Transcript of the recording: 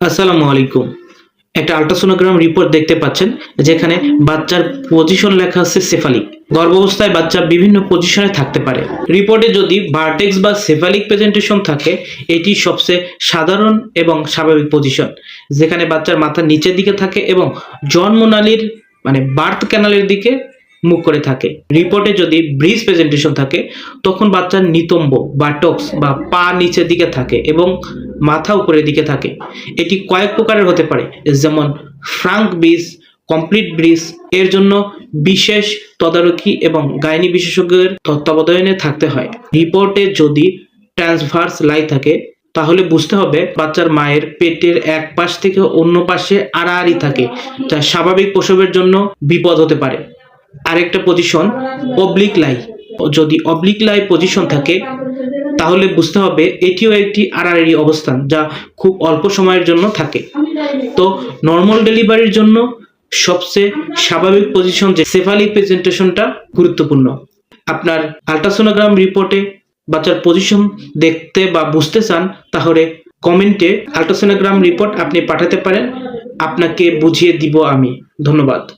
আসসালামু আলাইকুম। একটা আল্ট্রাসোনোগ্রাম রিপোর্ট দেখতে পাচ্ছেন, যেখানে বাচ্চার পজিশন লেখা আছে সেফালিক গর্ভাবস্থায় বাচ্চা বিভিন্ন পজিশনে থাকতে পারে। রিপোর্টে যদি ভার্টেক্স বা সেফালিক প্রেজেন্টেশন থাকে, এটি সবচেয়ে সাধারণ এবং স্বাভাবিক পজিশন যেখানে বাচ্চার মাথা নিচের দিকে থাকে এবং জন্মনালীর মানে বার্থ ক্যানালের দিকে মুখ করে থাকে। রিপোর্টে যদি ব্রিজ প্রেজেন্টেশন থাকে, তখন বাচ্চার নিতম্ব বা টক্স বা পা নিচের দিকে থাকে এবং মাথা উপরের দিকে থাকে। এটি কয়েক প্রকারের হতে পারে, যেমন ফ্রাঙ্ক ব্রিজ কমপ্লিট ব্রিজের জন্য বিশেষ তদারকি এবং গাইনি বিশেষজ্ঞের তত্ত্বাবধানে থাকতে হয়। রিপোর্টে যদি ট্রান্সভার্স লাই থাকে, তাহলে বুঝতে হবে বাচ্চার মায়ের পেটের এক পাশ থেকে অন্য পাশে আড়াআড়ি থাকে, যা স্বাভাবিক প্রসবের জন্য বিপদ হতে পারে। আরেকটা পজিশন অবলিক লাই যদি অবলিক লাই পজিশন থাকে, তাহলে বুঝতে হবে এটিও একটি আড়াআড়ি অবস্থান যা খুব অল্প সময়ের জন্য থাকে। তো নর্মাল ডেলিভারির জন্য সবচেয়ে স্বাভাবিক পজিশন যে সেফালিক প্রেজেন্টেশনটা গুরুত্বপূর্ণ। আপনার আলট্রাসোনোগ্রাম রিপোর্টে বাচ্চার পজিশন দেখতে বা বুঝতে চান, তাহলে কমেন্টে আলট্রাসোনোগ্রাম রিপোর্ট আপনি পাঠাতে পারেন। আপনাকে বুঝিয়ে দিব আমি। ধন্যবাদ।